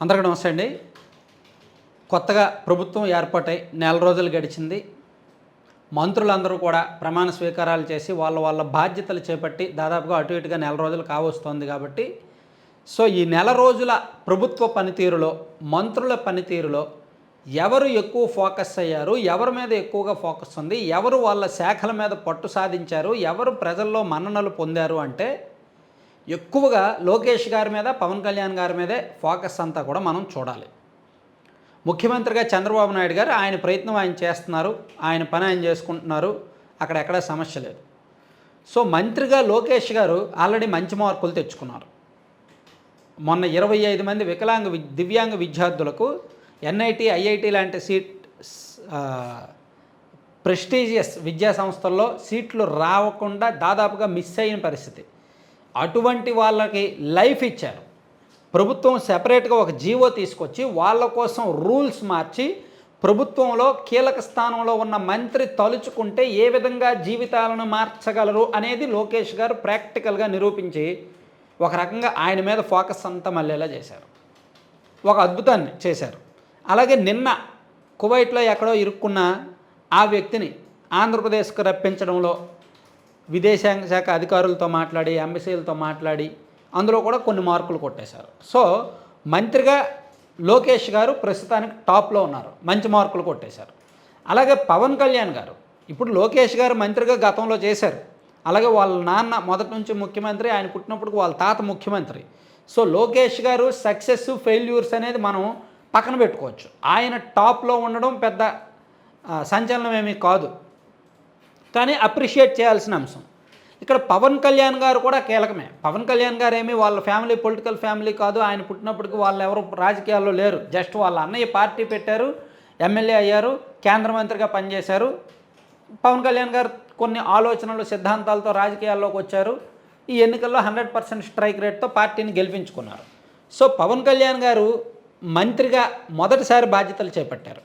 అందరికీ నమస్తే అండి. కొత్తగా ప్రభుత్వం ఏర్పాటై నెల రోజులు గడిచింది. మంత్రులందరూ కూడా ప్రమాణ స్వీకారాలు చేసి వాళ్ళ వాళ్ళ బాధ్యతలు చేపట్టి దాదాపుగా అటు ఇటుగా నెల రోజులు కావస్తోంది కాబట్టి. సో ఈ నెల రోజుల ప్రభుత్వ పనితీరులో మంత్రుల పనితీరులో ఎవరు ఎక్కువ ఫోకస్ అయ్యారు? ఎవరి మీద ఎక్కువగా ఫోకస్ ఉంది? ఎవరు వాళ్ళ శాఖల మీద పట్టు సాధించారు? ఎవరు ప్రజల్లో మన్ననలు పొందారు అంటే ఎక్కువగా లోకేష్ గారి మీద పవన్ కళ్యాణ్ గారి మీదే ఫోకస్ అంతా కూడా మనం చూడాలి. ముఖ్యమంత్రిగా చంద్రబాబు నాయుడు గారు ఆయన ప్రయత్నం ఆయన చేస్తున్నారు ఆయన పని ఆయన చేసుకుంటున్నారు అక్కడెక్కడ సమస్య లేదు. సో మంత్రిగా లోకేష్ గారు ఆల్రెడీ మంచి మార్కులు తెచ్చుకున్నారు. మొన్న ఇరవై ఐదు మంది వికలాంగ వి- దివ్యాంగ విద్యార్థులకు ఎన్ఐటి ఐఐటి లాంటి సీట్ ప్రెస్టీజియస్ విద్యా సంస్థల్లో సీట్లు రావకుండా దాదాపుగా మిస్ అయిన పరిస్థితి. అటువంటి వాళ్ళకి లైఫ్ ఇచ్చారు. ప్రభుత్వం సెపరేట్గా ఒక జీవో తీసుకొచ్చి వాళ్ళ కోసం రూల్స్ మార్చి ప్రభుత్వంలో కీలక స్థానంలో ఉన్న మంత్రి తలుచుకుంటే ఏ విధంగా జీవితాలను మార్చగలరు అనేది లోకేష్ గారు ప్రాక్టికల్గా నిరూపించి ఒక రకంగా ఆయన మీద ఫోకస్ అంతా మళ్ళేలా చేశారు. ఒక అద్భుతాన్ని చేశారు. అలాగే నిన్న కువైట్లో ఎక్కడో ఇరుక్కున్న ఆ వ్యక్తిని ఆంధ్రప్రదేశ్కు రప్పించడంలో విదేశాంగ శాఖ అధికారులతో మాట్లాడి ఎంబసీలతో మాట్లాడి అందులో కూడా కొన్ని మార్కులు కొట్టేశారు. సో మంత్రిగా లోకేష్ గారు ప్రస్తుతానికి టాప్లో ఉన్నారు. మంచి మార్కులు కొట్టేశారు. అలాగే పవన్ కళ్యాణ్ గారు ఇప్పుడు లోకేష్ గారు మంత్రిగా గతంలో చేశారు. అలాగే వాళ్ళ నాన్న మొదటి నుంచి ముఖ్యమంత్రి ఆయన పుట్టినప్పుడు వాళ్ళ తాత ముఖ్యమంత్రి. సో లోకేష్ గారు సక్సెస్ ఫెయిల్యూర్స్ అనేది మనం పక్కన పెట్టుకోవచ్చు. ఆయన టాప్లో ఉండడం పెద్ద సంచలనం ఏమీ కాదు. కానీ అప్రిషియేట్ చేయాల్సిన అంశం. ఇక్కడ పవన్ కళ్యాణ్ గారు కూడా కీలకమే. పవన్ కళ్యాణ్ గారు ఏమి వాళ్ళ ఫ్యామిలీ పొలిటికల్ ఫ్యామిలీ కాదు. ఆయన పుట్టినప్పటికి వాళ్ళు ఎవరు రాజకీయాల్లో లేరు. జస్ట్ వాళ్ళ అన్నయ్య పార్టీ పెట్టారు ఎమ్మెల్యే అయ్యారు కేంద్ర మంత్రిగా పనిచేశారు. పవన్ కళ్యాణ్ గారు కొన్ని ఆలోచనలు సిద్ధాంతాలతో రాజకీయాల్లోకి వచ్చారు. ఈ ఎన్నికల్లో హండ్రెడ్ పర్సెంట్ స్ట్రైక్ రేట్తో పార్టీని గెలిపించుకున్నారు. సో పవన్ కళ్యాణ్ గారు మంత్రిగా మొదటిసారి బాధ్యతలు చేపట్టారు.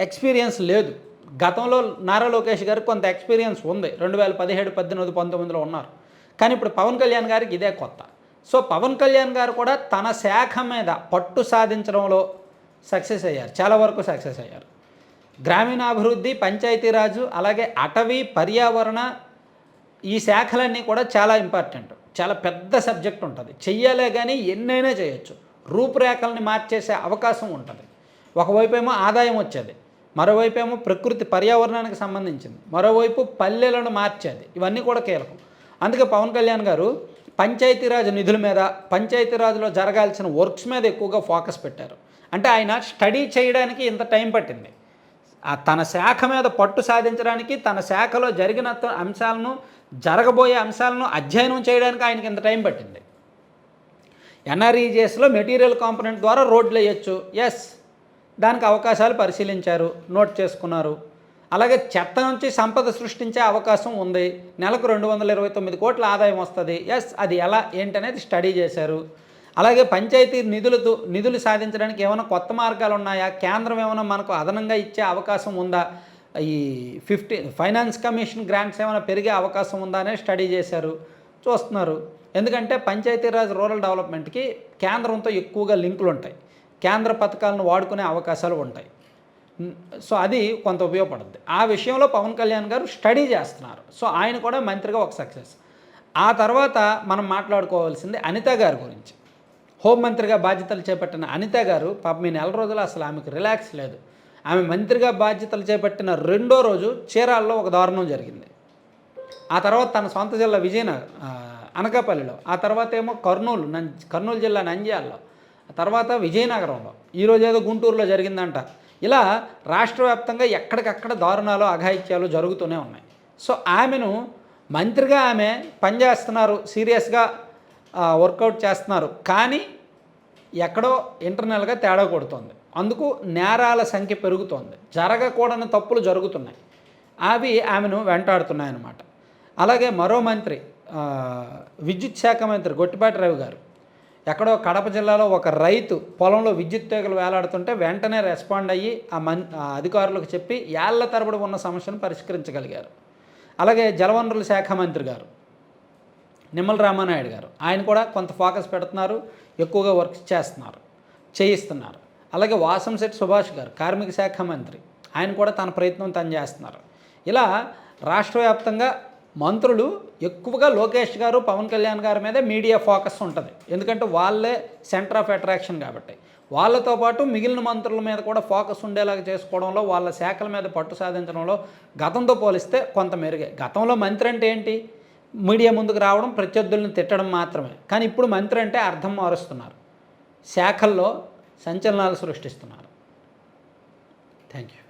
ఎక్స్పీరియన్స్ లేదు. గతంలో నారా లోకేష్ గారికి కొంత ఎక్స్పీరియన్స్ ఉంది. రెండు వేల పదిహేడు పద్దెనిమిది పంతొమ్మిదిలో ఉన్నారు. కానీ ఇప్పుడు పవన్ కళ్యాణ్ గారికి ఇదే కొత్త. సో పవన్ కళ్యాణ్ గారు కూడా తన శాఖ మీద పట్టు సాధించడంలో సక్సెస్ అయ్యారు. చాలా వరకు సక్సెస్ అయ్యారు. గ్రామీణాభివృద్ధి పంచాయతీరాజు అలాగే అటవీ పర్యావరణ ఈ శాఖలన్నీ కూడా చాలా ఇంపార్టెంట్ చాలా పెద్ద సబ్జెక్ట్ ఉంటుంది. చెయ్యాలే కానీ ఎన్నైనా చేయొచ్చు. రూపురేఖల్ని మార్చేసే అవకాశం ఉంటుంది. ఒకవైపు ఏమో ఆదాయం వచ్చేది. మరోవైపు ఏమో ప్రకృతి పర్యావరణానికి సంబంధించింది. మరోవైపు పల్లెలను మార్చేది. ఇవన్నీ కూడా కీలకం. అందుకే పవన్ కళ్యాణ్ గారు పంచాయతీరాజ్ నిధుల మీద పంచాయతీరాజ్లో జరగాల్సిన వర్క్స్ మీద ఎక్కువగా ఫోకస్ పెట్టారు. అంటే ఆయన స్టడీ చేయడానికి ఇంత టైం పట్టింది. ఆ తన శాఖ మీద పట్టు సాధించడానికి తన శాఖలో జరిగిన అంశాలను జరగబోయే అంశాలను అధ్యయనం చేయడానికి ఆయనకి ఇంత టైం పట్టింది. ఎన్ఆర్ఈజిఎస్లో మెటీరియల్ కాంపనెంట్ ద్వారా రోడ్లు వేయచ్చు. ఎస్. దానికి అవకాశాలు పరిశీలించారు నోట్ చేసుకున్నారు. అలాగే చెత్త నుంచి సంపద సృష్టించే అవకాశం ఉంది. నెలకు రెండు వందల ఇరవై తొమ్మిది కోట్ల ఆదాయం వస్తుంది. ఎస్ అది ఎలా ఏంటనేది స్టడీ చేశారు. అలాగే పంచాయతీ నిధులతో నిధులు సాధించడానికి ఏమైనా కొత్త మార్గాలు ఉన్నాయా? కేంద్రం ఏమైనా మనకు అదనంగా ఇచ్చే అవకాశం ఉందా? ఈ ఫిఫ్టీ ఫైనాన్స్ కమిషన్ గ్రాంట్స్ ఏమైనా పెరిగే అవకాశం ఉందా అనేది స్టడీ చేశారు చూస్తున్నారు. ఎందుకంటే పంచాయతీరాజ్ రూరల్ డెవలప్మెంట్కి కేంద్రంతో ఎక్కువగా లింకులు ఉంటాయి కేంద్ర పథకాలను వాడుకునే అవకాశాలు ఉంటాయి. సో అది కొంత ఉపయోగపడుతుంది ఆ విషయంలో పవన్ కళ్యాణ్ గారు స్టడీ చేస్తున్నారు. సో ఆయన కూడా మంత్రిగా ఒక సక్సెస్. ఆ తర్వాత మనం మాట్లాడుకోవాల్సింది అనిత గారి గురించి. హోంమంత్రిగా బాధ్యతలు చేపట్టిన అనిత గారు పాపం నెల రోజులు అసలు ఆమెకు రిలాక్స్ లేదు. ఆమె మంత్రిగా బాధ్యతలు చేపట్టిన రెండో రోజు చీరాల్లో ఒక దారుణం జరిగింది. ఆ తర్వాత తన సొంత జిల్లా విజయనగర్ అనకాపల్లిలో. ఆ తర్వాత ఏమో కర్నూలు నం కర్నూలు జిల్లా నంద్యాలలో. తర్వాత విజయనగరంలో. ఈరోజు ఏదో గుంటూరులో జరిగిందంట. ఇలా రాష్ట్ర వ్యాప్తంగా ఎక్కడికక్కడ దారుణాలు అఘాయిత్యాలు జరుగుతూనే ఉన్నాయి. సో ఆమెను మంత్రిగా ఆమె పనిచేస్తున్నారు సీరియస్గా వర్కౌట్ చేస్తున్నారు. కానీ ఎక్కడో ఇంటర్నల్గా తేడా కొడుతోంది. అందుకు నేరాల సంఖ్య పెరుగుతోంది. జరగకూడని తప్పులు జరుగుతున్నాయి. అవి ఆమెను వెంటాడుతున్నాయన్నమాట. అలాగే మరో మంత్రి విద్యుత్ శాఖ మంత్రి గొట్టిపాటి రవి గారు ఎక్కడో కడప జిల్లాలో ఒక రైతు పొలంలో విద్యుత్ తీగలు వేలాడుతుంటే వెంటనే రెస్పాండ్ అయ్యి ఆ మన్ అధికారులకు చెప్పి ఏళ్ళ తరబడి ఉన్న సమస్యను పరిష్కరించగలిగారు. అలాగే జలవనరుల శాఖ మంత్రి గారు నిమ్మల రామానాయుడు గారు ఆయన కూడా కొంత ఫోకస్ పెడుతున్నారు ఎక్కువగా వర్క్ చేస్తున్నారు చేయిస్తున్నారు. అలాగే వాసంశెట్టి సుభాష్ గారు కార్మిక శాఖ మంత్రి ఆయన కూడా తన ప్రయత్నం తను చేస్తున్నారు. ఇలా రాష్ట్ర వ్యాప్తంగా మంత్రులు ఎక్కువగా లోకేష్ గారు పవన్ కళ్యాణ్ గారి మీద మీడియా ఫోకస్ ఉంటుంది. ఎందుకంటే వాళ్ళే సెంటర్ ఆఫ్ అట్రాక్షన్ కాబట్టి. వాళ్ళతో పాటు మిగిలిన మంత్రుల మీద కూడా ఫోకస్ ఉండేలాగా చేసుకోవడంలో వాళ్ళ శాఖల మీద పట్టు సాధించడంలో గతంతో పోలిస్తే కొంత మెరుగే. గతంలో మంత్రి అంటే ఏంటి? మీడియా ముందుకు రావడం ప్రత్యర్థులను తిట్టడం మాత్రమే. కానీ ఇప్పుడు మంత్రి అంటే అర్థం మారుస్తున్నారు. శాఖల్లో సంచలనాలు సృష్టిస్తున్నారు. Thank you